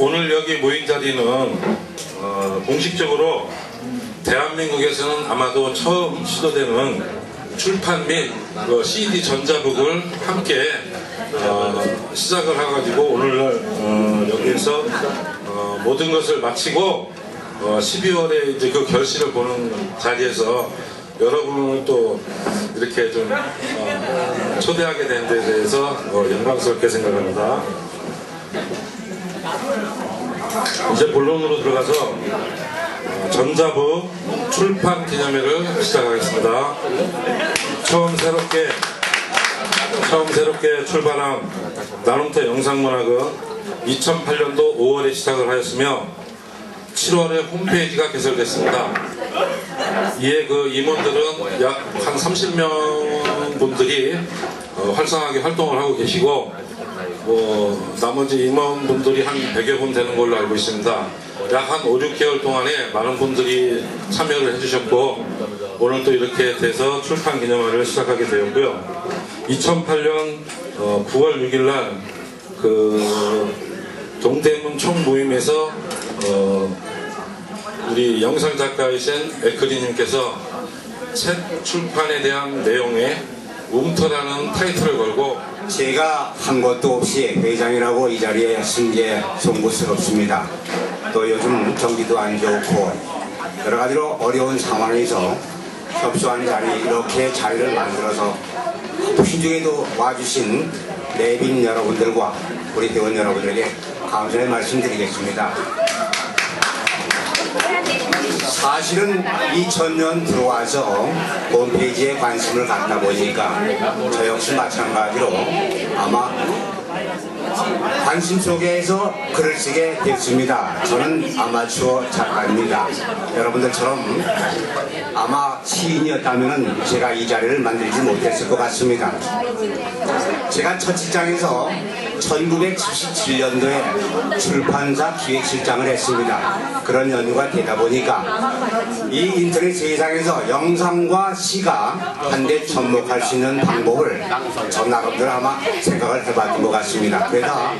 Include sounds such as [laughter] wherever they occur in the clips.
오늘 여기 모인 자리는 어, 공식적으로 대한민국에서는 아마도 처음 시도되는 출판 및 그 CD 전자북을 함께 어, 시작을 해가지고 오늘날 어, 여기에서 어, 모든 것을 마치고 어, 12월에 이제 그 결실을 보는 자리에서 여러분을 또 이렇게 좀 어, 초대하게 된 데 대해서 어, 영광스럽게 생각합니다. 이제 본론으로 들어가서 어, 전자부 출판 기념회를 시작하겠습니다. 처음 새롭게 처음 새롭게 출발한 나눔터 영상문학은 2008년도 5월에 시작을 하였으며 7월에 홈페이지가 개설됐습니다. 이에 그 임원들은 약 한 30명 분들이 어, 활성하게 활동을 하고 계시고 뭐 나머지 임원분들이 한 100여 분 되는 걸로 알고 있습니다. 약 한 5, 6개월 동안에 많은 분들이 참여를 해주셨고 오늘 또 이렇게 돼서 출판 기념회를 시작하게 되었고요. 2008년 9월 6일 날그 동대문 총모임에서 어, 우리 영상 작가이신 에크리님께서 책 출판에 대한 내용에 웅터라는 타이틀을 걸고 제가 한 것도 없이 회장이라고 이 자리에 쓴게 송구스럽습니다. 또 요즘 경기도 안 좋고 여러 가지로 어려운 상황에서 협소한 자리 이렇게 자리를 만들어서 바쁘신 중에도 와주신 내빈 여러분들과 우리 회원 여러분들에게 감사의 말씀드리겠습니다. 사실은 2000년 들어와서 홈페이지에 관심을 갖다 보니까 저 역시 마찬가지로 아마 관심 속에서 글을 쓰게 됐습니다. 저는 아마추어 작가입니다. 여러분들처럼 아마 시인이었다면 제가 이 자리를 만들지 못했을 것 같습니다. 제가 첫 직장에서 1977년도에 출판사 기획실장을 했습니다. 그런 연유가 되다 보니까 이 인터넷 세상에서 영상과 시가 한데 접목할 수 있는 방법을 전 나름대로 아마 생각을 해봤던 것 같습니다. 그래서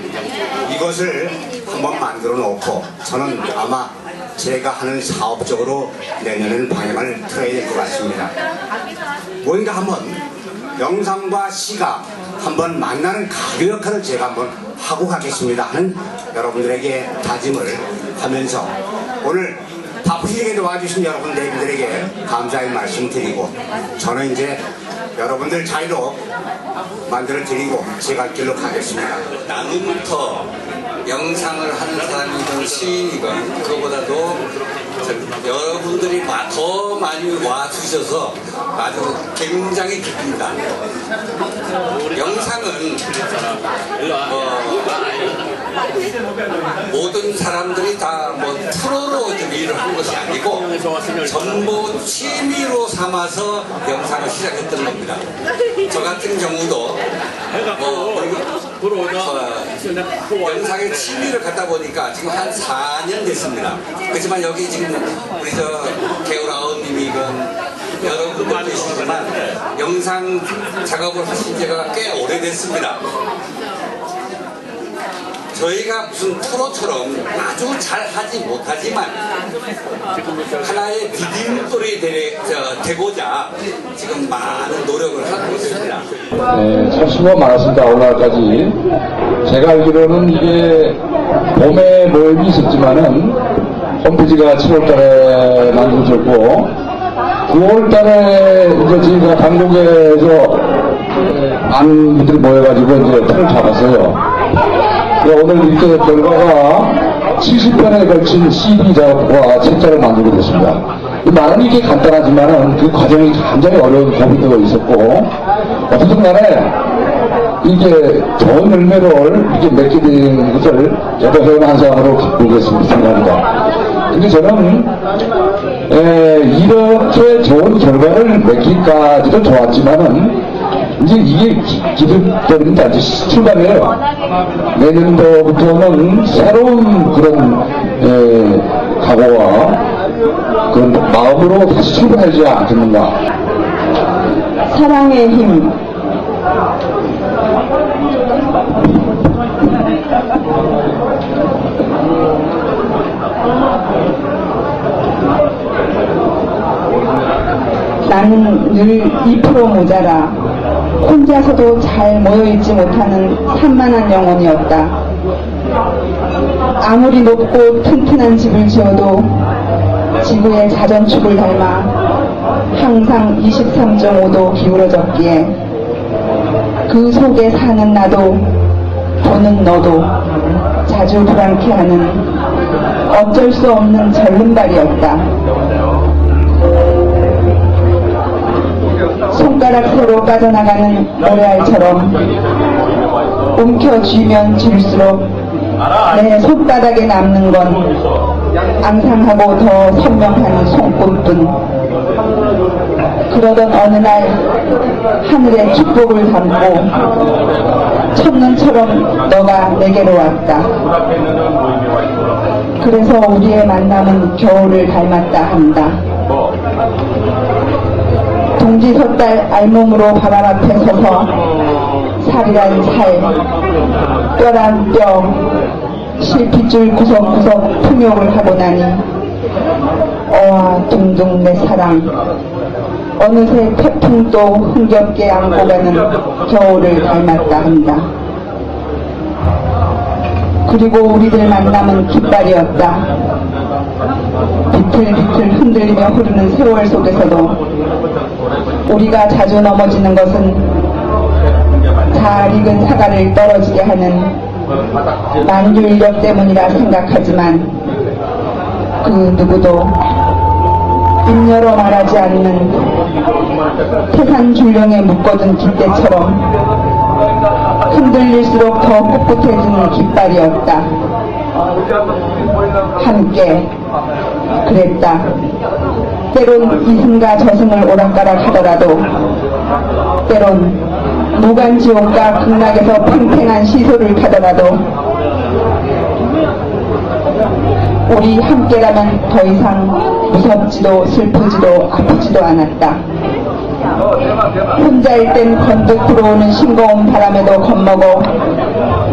이것을 한번 만들어 놓고 저는 아마 제가 하는 사업적으로 내년에는 방향을 틀어야 될 것 같습니다. 뭔가 한번 영상과 시가 한번 만나는 가교 역할을 제가 한번 하고 가겠습니다 하는 여러분들에게 다짐을 하면서 오늘 바쁘시게 도 와주신 여러분 내분들에게 감사의 말씀 드리고 저는 이제 여러분들 자리로 만들어 드리고 제갈 길로 가겠습니다. 나눔부터 영상을 하는 사람이든 시인이건 그거보다도 저- 여러분들이 마- 더 많이 와주셔서 아주 굉장히 기쁩니다. 영상은 어, 모든 사람들이 다뭐 한 것이 아니고 전부 취미로 삼아서 영상을 시작했던 겁니다. 저 같은 경우도 뭐 어, 영상에 취미를 갖다 보니까 지금 한 4년 됐습니다. 그렇지만 여기 지금 우리 저 개울아웃님이건 여러분들 계시지만 영상 작업을 하신 지가 꽤 오래됐습니다. 저희가 무슨 프로처럼 아주 잘 하지 못하지만 하나의 저, 되고자 지금 많은 노력을 하고 있습니다. 네, 참 수고 많았습니다. 오늘까지. 제가 알기로는 이게 봄에 모임이 있었지만은 홈페이지가 7월달에 만들어졌고 9월달에 이제 저희가 방송에서 많은 분들이 모여가지고 이제 틀을 잡았어요. 그래서 오늘 이렇게 결과가 70편에 걸친 CD 작업과 책자를 만들게 됐습니다. 이 말은 이게 간단하지만은 그 과정이 굉장히 어려운 고민도 있었고 어쨌든 간에 이게 좋은 열매를 이렇게 맺게 된 것을 저도 회원 한 사람으로 바꾸겠습니다. 생각합니다. 근데 저는 에, 이렇게 좋은 결과를 맺기까지도 좋았지만은 이제 이게 기술되는데 아주 출발이에요. 내년도부터는 새로운 그런 에, 각오와 그런 마음으로 다시 출발하지 않겠는가. 사랑의 힘. 나는 늘 2% 모자라. 혼자서도 잘 모여있지 못하는 산만한 영혼이었다. 아무리 높고 튼튼한 집을 지어도 지구의 자전축을 닮아 항상 23.5도 기울어졌기에 그 속에 사는 나도 보는 너도 자주 불안케하는 어쩔 수 없는 절름발이었다. 손가락 새로 빠져나가는 모래알처럼 움켜쥐면 쥘수록 내 손바닥에 남는 건 앙상하고 더 선명한 손꼽뿐. 그러던 어느 날 하늘에 축복을 담고 첫눈처럼 너가 내게로 왔다. 그래서 우리의 만남은 겨울을 닮았다 한다 동지 섣달 알몸으로 바람 앞에 서서 살이란 살, 뼈란 뼈, 실핏줄 구석구석 풍욕을 하고 나니 어와 둥둥 내 사랑 어느새 태풍도 흥겹게 안고 가는 겨울을 닮았다 한다. 그리고 우리들 만남은 깃발이었다. 비틀비틀 흔들리며 흐르는 세월 속에서도 우리가 자주 넘어지는 것은 잘 익은 사과를 떨어지게 하는 만유인력 때문이라 생각하지만 그 누구도 입 열어 말하지 않는 태산 줄령에 묶어둔 깃대처럼 흔들릴수록 더 꿋꿋해지는 깃발이었다. 함께 그랬다. 때론 이승과 저승을 오락가락 하더라도 때론 무간지옥과 극락에서 팽팽한 시소를 타더라도 우리 함께라면 더 이상 무섭지도 슬프지도 아프지도 않았다. 혼자일 땐 번뜩 들어오는 싱거운 바람에도 겁먹어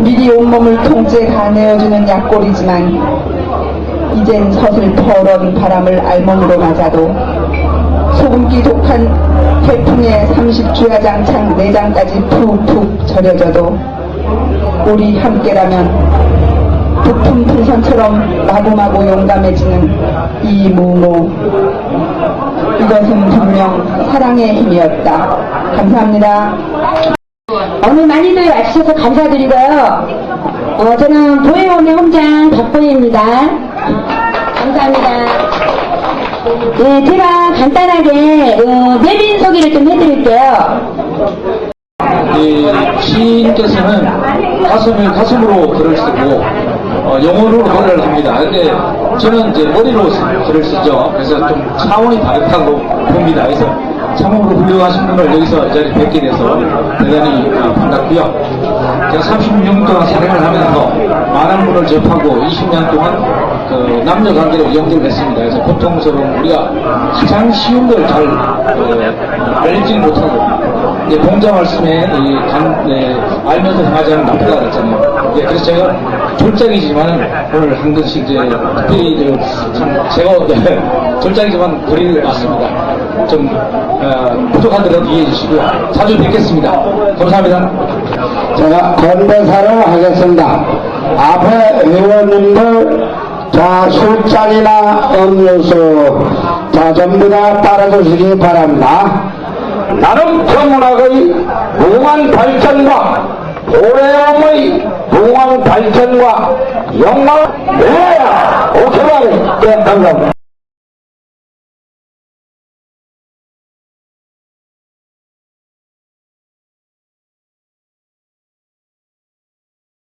미리 온몸을 통째 다 내어주는 약골이지만 이젠 서슬퍼런 바람을 알몸으로 맞아도 소금기 독한 태풍에 30주야장 창 내장까지 푹푹 절여져도 우리 함께라면 부푼 풍선처럼 마구마구 용감해지는 이 무모 이것은 분명 사랑의 힘이었다. 감사합니다. 오늘 많이들 와주셔서 감사드리고요. 어, 저는 보혜원의 hom장 박보혜입니다. 감사합니다. 네, 제가 간단하게 어, 내빈 소개를 좀 해드릴게요. 이 시인께서는 가슴을 가슴으로 글을 쓰고 어, 영어로 글을 합니다. 근데 저는 이제 머리로 쓰- 글을 쓰죠. 그래서 좀 차원이 다르다고 봅니다. 그래서 참으로 훌륭하신 분을 여기서 이 자리에 뵙게 돼서 대단히 어, 반갑고요. 제가 36년 동안 사랑을 하면서 많은 분을 접하고 20년 동안 그 남녀 관계로 연결을 했습니다. 그래서 보통처럼 우리가 가장 쉬운 걸잘 어, 알지는 못하고 이제 공자 말씀에 이 간, 네, 알면서 행하지 않으면 나쁘다 그랬잖아요. 예, 그래서 제가 졸작이지만 오늘 한 것이 이제 특별히 이제 참 제가 [laughs] 네, 졸작이지만 글이 맞습니다. 좀 어, 부족한 데는 이해해 주시고요. 자주 뵙겠습니다. 감사합니다. 제가 건배사를 하겠습니다. 앞에 의원님들 자 술잔이나 음료수 자 전부 다 따라주시기 바랍니다. 나는 평문학의 무궁한 발전과 오래음의 무궁한 발전과 영광 내야 오케이 네, 감사합니다.